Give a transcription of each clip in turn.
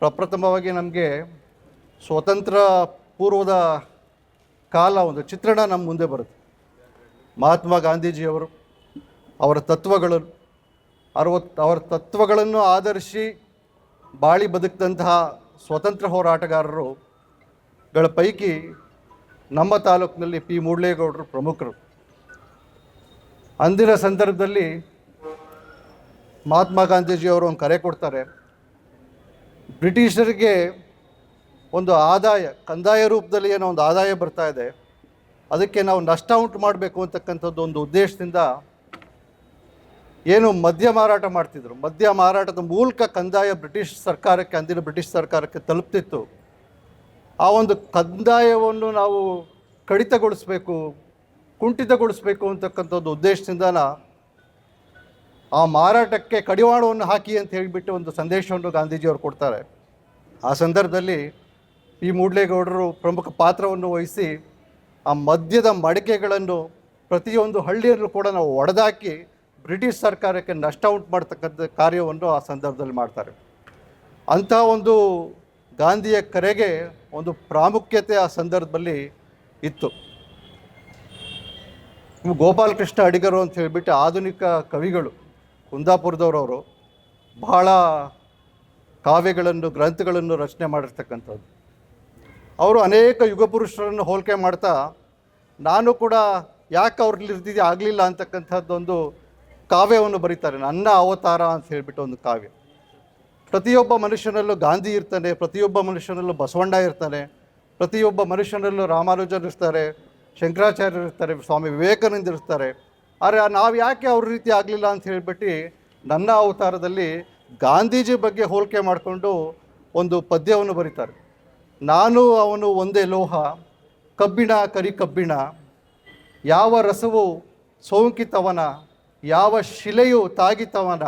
ಪ್ರಪ್ರಥಮವಾಗಿ ನಮಗೆ ಸ್ವತಂತ್ರ ಪೂರ್ವದ ಕಾಲ, ಒಂದು ಚಿತ್ರಣ ನಮ್ಮ ಮುಂದೆ ಬರುತ್ತೆ. ಮಹಾತ್ಮ ಗಾಂಧೀಜಿಯವರು, ಅವರ ತತ್ವಗಳು ಅರವತ್ತು ಅವರ ತತ್ವಗಳನ್ನು ಆಧರಿಸಿ ಬಾಳಿ ಬದುಕಿದಂತಹ ಸ್ವತಂತ್ರ ಹೋರಾಟಗಾರರುಗಳ ಪೈಕಿ ನಮ್ಮ ತಾಲೂಕಿನಲ್ಲಿ ಪಿ ಮೂಡ್ಲೇಗೌಡರು ಪ್ರಮುಖರು. ಅಂದಿನ ಸಂದರ್ಭದಲ್ಲಿ ಮಹಾತ್ಮ ಗಾಂಧೀಜಿಯವರು ಒಂದು ಕರೆ ಕೊಡ್ತಾರೆ. ಬ್ರಿಟಿಷರಿಗೆ ಒಂದು ಆದಾಯ, ಕಂದಾಯ ರೂಪದಲ್ಲಿ ಏನೋ ಒಂದು ಆದಾಯ ಬರ್ತಾ ಇದೆ. ಅದಕ್ಕೆ ನಾವು ನಷ್ಟ ಉಂಟು ಮಾಡಬೇಕು ಅಂತಕ್ಕಂಥದ್ದು ಒಂದು ಉದ್ದೇಶದಿಂದ ಏನು ಮದ್ಯ ಮಾರಾಟ ಮಾಡ್ತಿದ್ರು. ಮದ್ಯ ಮಾರಾಟದ ಮೂಲಕ ಕಂದಾಯ ಬ್ರಿಟಿಷ್ ಸರ್ಕಾರಕ್ಕೆ, ಅಂದಿನ ಬ್ರಿಟಿಷ್ ಸರ್ಕಾರಕ್ಕೆ ತಲುಪ್ತಿತ್ತು. ಆ ಒಂದು ಕಂದಾಯವನ್ನು ನಾವು ಕಡಿತಗೊಳಿಸಬೇಕು, ಕುಂಠಿತಗೊಳಿಸಬೇಕು ಅಂತಕ್ಕಂಥದ್ದು ಉದ್ದೇಶದಿಂದನ ಆ ಮಾರಾಟಕ್ಕೆ ಕಡಿವಾಣವನ್ನು ಹಾಕಿ ಅಂತ ಹೇಳಿಬಿಟ್ಟು ಒಂದು ಸಂದೇಶವನ್ನು ಗಾಂಧೀಜಿಯವರು ಕೊಡ್ತಾರೆ. ಆ ಸಂದರ್ಭದಲ್ಲಿ ಪಿ ಮೂಡ್ಲೇಗೌಡರು ಪ್ರಮುಖ ಪಾತ್ರವನ್ನು ವಹಿಸಿ ಆ ಮದ್ಯದ ಮಡಿಕೆಗಳನ್ನು ಪ್ರತಿಯೊಂದು ಹಳ್ಳಿಯಲ್ಲೂ ಕೂಡ ನಾವು ಒಡೆದಾಕಿ ಬ್ರಿಟಿಷ್ ಸರ್ಕಾರಕ್ಕೆ ನಷ್ಟ ಉಂಟು ಮಾಡ್ತಕ್ಕಂಥ ಕಾರ್ಯವನ್ನು ಆ ಸಂದರ್ಭದಲ್ಲಿ ಮಾಡ್ತಾರೆ. ಅಂಥ ಒಂದು ಗಾಂಧಿಯ ಕರೆಗೆ ಒಂದು ಪ್ರಾಮುಖ್ಯತೆ ಆ ಸಂದರ್ಭದಲ್ಲಿ ಇತ್ತು. ಗೋಪಾಲಕೃಷ್ಣ ಅಡಿಗರು ಅಂತ ಹೇಳಿಬಿಟ್ಟು ಆಧುನಿಕ ಕವಿಗಳು ಕುಂದಾಪುರದವರವರು ಬಹಳ ಕಾವ್ಯಗಳನ್ನು, ಗ್ರಂಥಗಳನ್ನು ರಚನೆ ಮಾಡಿರ್ತಕ್ಕಂಥದ್ದು ಅವರು ಅನೇಕ ಯುಗಪುರುಷರನ್ನು ಹೋಲಿಕೆ ಮಾಡ್ತಾ ನಾನು ಕೂಡ ಯಾಕೆ ಅವ್ರಲ್ಲಿ ಇರ್ತಿದ್ದೆ ಆಗಲಿಲ್ಲ ಅಂತಕ್ಕಂಥದ್ದೊಂದು ಕಾವ್ಯವನ್ನು ಬರೀತಾರೆ, ನನ್ನ ಅವತಾರ ಅಂತ ಹೇಳಿಬಿಟ್ಟು ಒಂದು ಕಾವ್ಯ. ಪ್ರತಿಯೊಬ್ಬ ಮನುಷ್ಯನಲ್ಲೂ ಗಾಂಧಿ ಇರ್ತಾನೆ, ಪ್ರತಿಯೊಬ್ಬ ಮನುಷ್ಯನಲ್ಲೂ ಬಸವಣ್ಣ ಇರ್ತಾನೆ, ಪ್ರತಿಯೊಬ್ಬ ಮನುಷ್ಯನಲ್ಲೂ ರಾಮಾನುಜರು ಇರ್ತಾರೆ, ಶಂಕರಾಚಾರ್ಯರು ಇರ್ತಾರೆ, ಸ್ವಾಮಿ ವಿವೇಕಾನಂದ ಇರ್ತಾರೆ. ಆದರೆ ನಾವು ಯಾಕೆ ಅವ್ರ ರೀತಿ ಆಗಲಿಲ್ಲ ಅಂತ ಹೇಳಿಬಿಟ್ಟು ನನ್ನ ಅವತಾರದಲ್ಲಿ ಗಾಂಧೀಜಿ ಬಗ್ಗೆ ಹೋಲಿಕೆ ಮಾಡಿಕೊಂಡು ಒಂದು ಪದ್ಯವನ್ನು ಬರೀತಾರೆ. ನಾನು ಅವನು ಒಂದೇ ಲೋಹ, ಕಬ್ಬಿಣ ಕರಿ ಕಬ್ಬಿಣ, ಯಾವ ರಸವು ಸೋಂಕಿತವನ, ಯಾವ ಶಿಲೆಯು ತಾಗಿತವನ,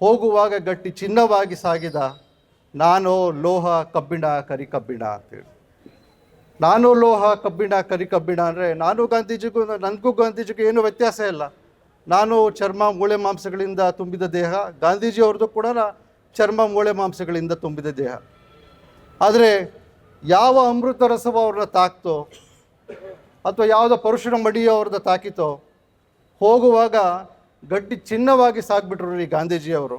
ಹೋಗುವಾಗ ಗಟ್ಟಿ ಚಿನ್ನವಾಗಿ ಸಾಗಿದ, ನಾನು ಲೋಹ ಕಬ್ಬಿಣ ಕರಿ ಕಬ್ಬಿಣ ಅಂತೇಳಿ. ನಾನು ಲೋಹ ಕಬ್ಬಿಣ, ಕರಿ ಕಬ್ಬಿಣ ಅಂದರೆ ನಾನು ಗಾಂಧೀಜಿಗೂ, ನನಗೂ ಗಾಂಧೀಜಿಗೂ ಏನೂ ವ್ಯತ್ಯಾಸ ಇಲ್ಲ. ನಾನು ಚರ್ಮ, ಮೂಳೆ ಮಾಂಸಗಳಿಂದ ತುಂಬಿದ ದೇಹ ಗಾಂಧೀಜಿಯವ್ರದ್ದು ಕೂಡ ಚರ್ಮ, ಮೂಳೆ ಮಾಂಸಗಳಿಂದ ತುಂಬಿದ ದೇಹ. ಆದರೆ ಯಾವ ಅಮೃತ ರಸವ ಅವ್ರನ್ನ ತಾಕ್ತೋ, ಅಥವಾ ಯಾವುದೋ ಪರಶುರ ಮಡಿಯೋ ಅವ್ರದ್ದು ತಾಕಿತೋ, ಹೋಗುವಾಗ ಗಡ್ಡಿ ಚಿನ್ನವಾಗಿ ಸಾಕ್ಬಿಟ್ರು ರೀ ಗಾಂಧೀಜಿಯವರು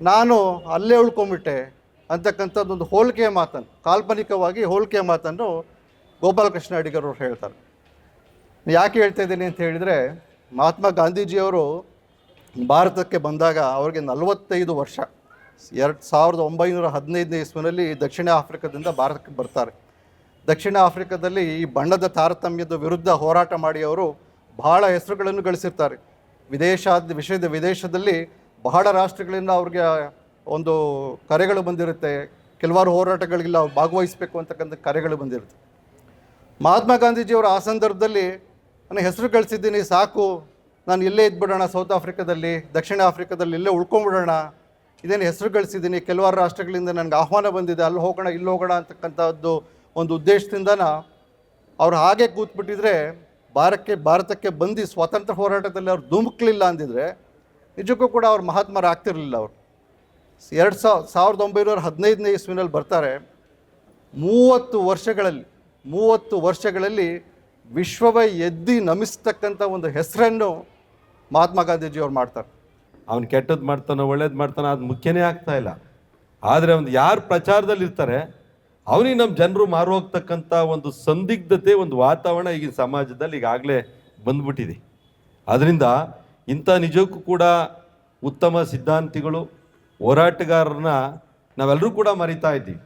ನಾನು ಅಲ್ಲೇ ಉಳ್ಕೊಂಬಿಟ್ಟೆ ಅಂತಕ್ಕಂಥದ್ದೊಂದು ಹೋಲಿಕೆಯ ಮಾತನ್ನು, ಕಾಲ್ಪನಿಕವಾಗಿ ಹೋಲಿಕೆಯ ಮಾತನ್ನು ಗೋಪಾಲಕೃಷ್ಣ ಅಡಿಗರವ್ರು ಹೇಳ್ತಾರೆ. ಯಾಕೆ ಹೇಳ್ತಾ ಇದ್ದೀನಿ ಅಂತ ಹೇಳಿದರೆ, ಮಹಾತ್ಮ ಗಾಂಧೀಜಿಯವರು ಭಾರತಕ್ಕೆ ಬಂದಾಗ ಅವರಿಗೆ ನಲವತ್ತೈದು ವರ್ಷ, ಎರಡು ಸಾವಿರದ ಒಂಬೈನೂರ ಹದಿನೈದನೇ ಇಸ್ವಿನಲ್ಲಿ ದಕ್ಷಿಣ ಆಫ್ರಿಕಾದಿಂದ ಭಾರತಕ್ಕೆ ಬರ್ತಾರೆ. ದಕ್ಷಿಣ ಆಫ್ರಿಕಾದಲ್ಲಿ ಈ ಬಣ್ಣದ ತಾರತಮ್ಯದ ವಿರುದ್ಧ ಹೋರಾಟ ಮಾಡಿ ಅವರು ಬಹಳ ಹೆಸರುಗಳನ್ನು ಗಳಿಸಿರ್ತಾರೆ. ವಿದೇಶ ವಿಷಯದ ವಿದೇಶದಲ್ಲಿ ಬಹಳ ರಾಷ್ಟ್ರಗಳಿಂದ ಅವ್ರಿಗೆ ಒಂದು ಕರೆಗಳು ಬಂದಿರುತ್ತೆ. ಕೆಲವಾರು ಹೋರಾಟಗಳಿಗೆಲ್ಲ ಅವ್ರು ಭಾಗವಹಿಸಬೇಕು ಅಂತಕ್ಕಂಥ ಕರೆಗಳು ಬಂದಿರುತ್ತೆ. ಮಹಾತ್ಮ ಗಾಂಧೀಜಿಯವರು ಆ ಸಂದರ್ಭದಲ್ಲಿ ನನ್ನ ಹೆಸರು ಕಳಿಸಿದ್ದೀನಿ, ಸಾಕು. ನಾನು ಇಲ್ಲೇ ಇದ್ಬಿಡೋಣ, ಸೌತ್ ಆಫ್ರಿಕಾದಲ್ಲಿ, ದಕ್ಷಿಣ ಆಫ್ರಿಕಾದಲ್ಲಿ ಇಲ್ಲೇ ಉಳ್ಕೊಂಬಿಡೋಣ. ಇದೇನು ಹೆಸರು ಗಳಿಸಿದ್ದೀನಿ ಕೆಲವಾರು ರಾಷ್ಟ್ರಗಳಿಂದ ನನಗೆ ಆಹ್ವಾನ ಬಂದಿದೆ, ಅಲ್ಲಿ ಹೋಗೋಣ, ಇಲ್ಲಿ ಹೋಗೋಣ ಅಂತಕ್ಕಂಥದ್ದು ಒಂದು ಉದ್ದೇಶದಿಂದನ ಅವ್ರು ಹಾಗೆ ಕೂತ್ಬಿಟ್ಟಿದ್ರೆ ಭಾರತಕ್ಕೆ ಭಾರತಕ್ಕೆ ಬಂದು ಸ್ವಾತಂತ್ರ್ಯ ಹೋರಾಟದಲ್ಲಿ ಅವ್ರು ಧುಮುಕ್ಲಿಲ್ಲ ಅಂದಿದ್ರೆ ನಿಜಕ್ಕೂ ಕೂಡ ಅವ್ರು ಮಹಾತ್ಮರು ಆಗ್ತಿರಲಿಲ್ಲ ಅವರು. ಎರಡು ಸಾವಿರ ಸಾವಿರದ ಒಂಬೈನೂರ ಹದಿನೈದನೇ ಇಸ್ವಿನಲ್ಲಿ ಬರ್ತಾರೆ. ಮೂವತ್ತು ವರ್ಷಗಳಲ್ಲಿ ಮೂವತ್ತು ವರ್ಷಗಳಲ್ಲಿ ವಿಶ್ವವೇ ಎದ್ದಿ ನಮಿಸ್ತಕ್ಕಂಥ ಒಂದು ಹೆಸರನ್ನು ಮಹಾತ್ಮ ಗಾಂಧೀಜಿ ಅವ್ರು ಮಾಡ್ತಾರೆ. ಅವ್ನು ಕೆಟ್ಟದ್ದು ಮಾಡ್ತಾನೋ ಒಳ್ಳೇದು ಮಾಡ್ತಾನೋ ಅದು ಮುಖ್ಯನೇ ಆಗ್ತಾ ಇಲ್ಲ. ಆದರೆ ಒಂದು ಯಾರು ಪ್ರಚಾರದಲ್ಲಿ ಇರ್ತಾರೆ, ಅವನಿಗೆ ನಮ್ಮ ಜನರು ಮಾರು ಹೋಗ್ತಕ್ಕಂಥ ಒಂದು ಸಂದಿಗ್ಧತೆ, ಒಂದು ವಾತಾವರಣ ಈಗಿನ ಸಮಾಜದಲ್ಲಿ ಈಗಾಗಲೇ ಬಂದ್ಬಿಟ್ಟಿದೆ. ಅದರಿಂದ ಇಂಥ ನಿಜಕ್ಕೂ ಕೂಡ ಉತ್ತಮ ಸಿದ್ಧಾಂತಿಗಳು, ಹೋರಾಟಗಾರರನ್ನ ನಾವೆಲ್ಲರೂ ಕೂಡ ಮರಿತಾ ಇದ್ದೀವಿ.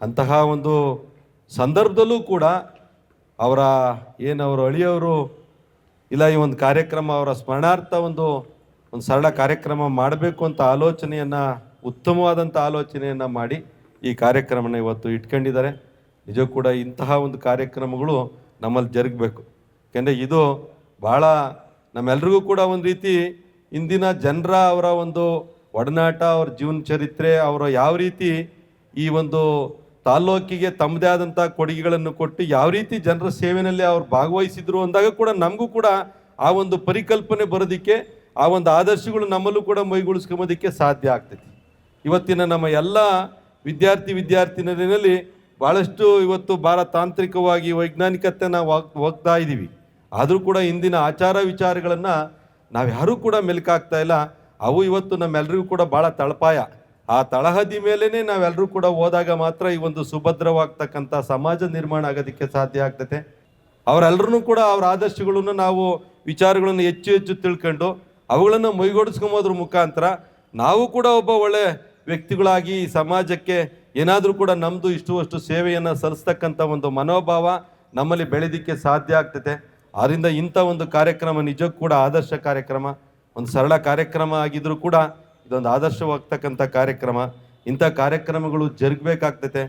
ಅಂತಹ ಒಂದು ಸಂದರ್ಭದಲ್ಲೂ ಕೂಡ ಅವರ ಏನು ಅವರು ಅಳಿಯವರು, ಇಲ್ಲ ಈ ಒಂದು ಕಾರ್ಯಕ್ರಮ ಅವರ ಸ್ಮರಣಾರ್ಥ ಒಂದು ಒಂದು ಸರಳ ಕಾರ್ಯಕ್ರಮ ಮಾಡಬೇಕು ಅಂತ ಆಲೋಚನೆಯನ್ನು ಉತ್ತಮವಾದಂಥ ಆಲೋಚನೆಯನ್ನು ಮಾಡಿ ಈ ಕಾರ್ಯಕ್ರಮನ ಇವತ್ತು ಇಟ್ಕೊಂಡಿದ್ದಾರೆ. ನಿಜ ಕೂಡ ಇಂತಹ ಒಂದು ಕಾರ್ಯಕ್ರಮಗಳು ನಮ್ಮಲ್ಲಿ ಜರುಗಬೇಕು. ಯಾಕೆಂದರೆ ಇದು ಭಾಳ ನಮ್ಮೆಲ್ರಿಗೂ ಕೂಡ ಒಂದು ರೀತಿ ಇಂದಿನ ಜನರ ಅವರ ಒಂದು ಒಡನಾಟ, ಅವ್ರ ಜೀವನ ಚರಿತ್ರೆ, ಅವರ ಯಾವ ರೀತಿ ಈ ಒಂದು ತಾಲ್ಲೂಕಿಗೆ ತಮ್ಮದೇ ಆದಂಥ ಕೊಡುಗೆಗಳನ್ನು ಕೊಟ್ಟು ಯಾವ ರೀತಿ ಜನರ ಸೇವೆಯಲ್ಲಿ ಅವ್ರು ಭಾಗವಹಿಸಿದ್ರು ಅಂದಾಗ ಕೂಡ ನಮಗೂ ಕೂಡ ಆ ಒಂದು ಪರಿಕಲ್ಪನೆ ಬರೋದಕ್ಕೆ, ಆ ಒಂದು ಆದರ್ಶಗಳು ನಮ್ಮಲ್ಲೂ ಕೂಡ ಮೈಗೂಡಿಸ್ಕೊಂಬೋದಕ್ಕೆ ಸಾಧ್ಯ ಆಗ್ತೈತಿ. ಇವತ್ತಿನ ನಮ್ಮ ಎಲ್ಲ ವಿದ್ಯಾರ್ಥಿ ವಿದ್ಯಾರ್ಥಿನಿಯರಲ್ಲಿ ಭಾಳಷ್ಟು ಇವತ್ತು ಭಾಳ ತಾಂತ್ರಿಕವಾಗಿ ವೈಜ್ಞಾನಿಕತೆ ನಾವು ಹೋಗ್ತಾ ಇದ್ದೀವಿ. ಆದರೂ ಕೂಡ ಇಂದಿನ ಆಚಾರ ವಿಚಾರಗಳನ್ನು ನಾವು ಯಾರೂ ಕೂಡ ಮೆಲುಕಾಗ್ತಾ ಇಲ್ಲ. ಅವು ಇವತ್ತು ನಮ್ಮೆಲ್ಲರಿಗೂ ಕೂಡ ಭಾಳ ತಳಪಾಯ. ಆ ತಳಹದಿ ಮೇಲೇ ನಾವೆಲ್ಲರೂ ಕೂಡ ಹೋದಾಗ ಮಾತ್ರ ಈ ಒಂದು ಸುಭದ್ರವಾಗ್ತಕ್ಕಂಥ ಸಮಾಜ ನಿರ್ಮಾಣ ಆಗೋದಕ್ಕೆ ಸಾಧ್ಯ ಆಗ್ತದೆ. ಅವರೆಲ್ಲರೂ ಕೂಡ ಅವ್ರ ಆದರ್ಶಗಳನ್ನು ನಾವು ವಿಚಾರಗಳನ್ನು ಹೆಚ್ಚು ಹೆಚ್ಚು ತಿಳ್ಕೊಂಡು ಅವುಗಳನ್ನು ಮೈಗೂಡಿಸ್ಕೊಂಬೋದ್ರ ಮುಖಾಂತರ ನಾವು ಕೂಡ ಒಬ್ಬ ಒಳ್ಳೆ ವ್ಯಕ್ತಿಗಳಾಗಿ ಈ ಸಮಾಜಕ್ಕೆ ಏನಾದರೂ ಕೂಡ ನಮ್ಮದು ಇಷ್ಟು ಅಷ್ಟು ಸೇವೆಯನ್ನು ಸಲ್ಲಿಸ್ತಕ್ಕಂಥ ಒಂದು ಮನೋಭಾವ ನಮ್ಮಲ್ಲಿ ಬೆಳೆದಿಕ್ಕೆ ಸಾಧ್ಯ ಆಗ್ತದೆ. ಆದ್ದರಿಂದ ಇಂಥ ಒಂದು ಕಾರ್ಯಕ್ರಮ ನಿಜಕ್ಕೂ ಕೂಡ ಆದರ್ಶ ಕಾರ್ಯಕ್ರಮ, ಒಂದು ಸರಳ ಕಾರ್ಯಕ್ರಮ ಆಗಿದ್ದರೂ ಕೂಡ ಇದೊಂದು ಆದರ್ಶವಾಗ್ತಕ್ಕಂಥ ಕಾರ್ಯಕ್ರಮ. ಇಂಥ ಕಾರ್ಯಕ್ರಮಗಳು ಜರುಗಬೇಕಾಗ್ತದೆ